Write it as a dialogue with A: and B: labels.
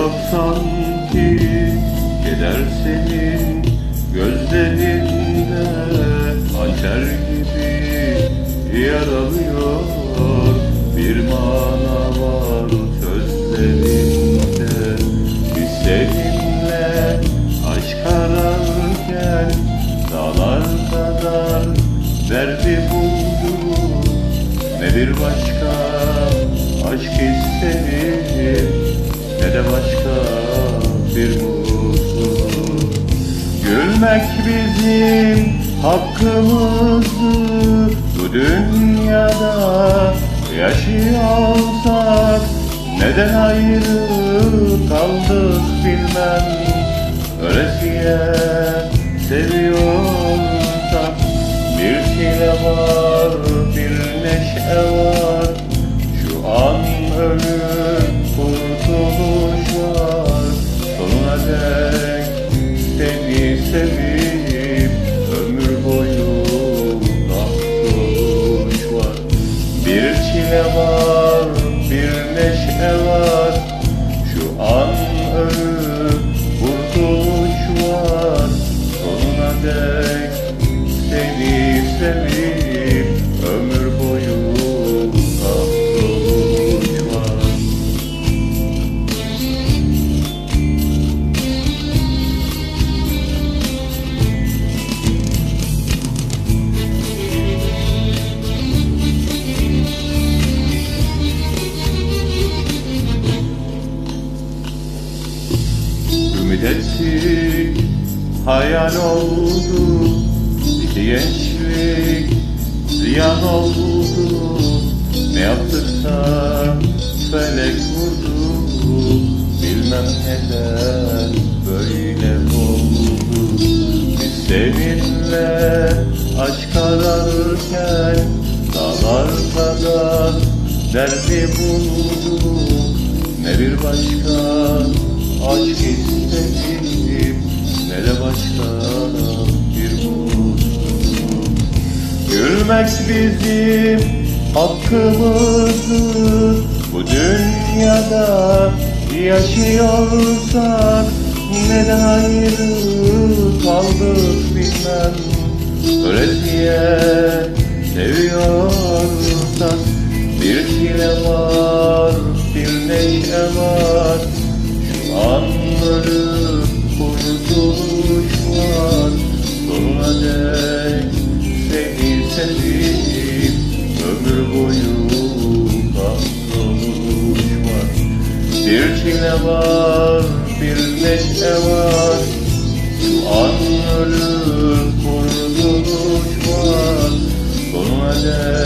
A: taraftan ki Keder senin gözlerinde Hançer gibi yaralıyor Bir mana var sözlerinde. Biz seninle aşk ararken Dağlar kadar derdi buldum Ne bir başka aşk isterim ne de başka Gülmek bizim hakkımızdı Bu dünyada yaşıyorsak Neden ayrı kaldık bilmem. Ölesiye seviyorsak Bir çile var bir neşe var. Şu an ölüm kurtuluş var Sonuna dek sevip ömür boyu kurtuluş var. Bir çile var bir neşe var hayal oldu. İki gençlik ziyan oldu. Ne yaptıksa felek vurdu. Bilmem neden böyle oldu. Biz seninle aşk ararken Dağlar kadar derdi bulduk Ne bir başka aşk istedim Hele baştan bir mutluluk Gülmek bizim hakkımızdır. Bu dünyada yaşıyorsak Neden ayrı kaldık bilmem. Öğretiye seviyorsak Bir çile var, bir neşe var. Şu anları kuşlar Sonra seni sevip ömür boyu kahroluşmaz Bir çile var, bir neşe var Şu an ölür kurtuluşmaz Sonra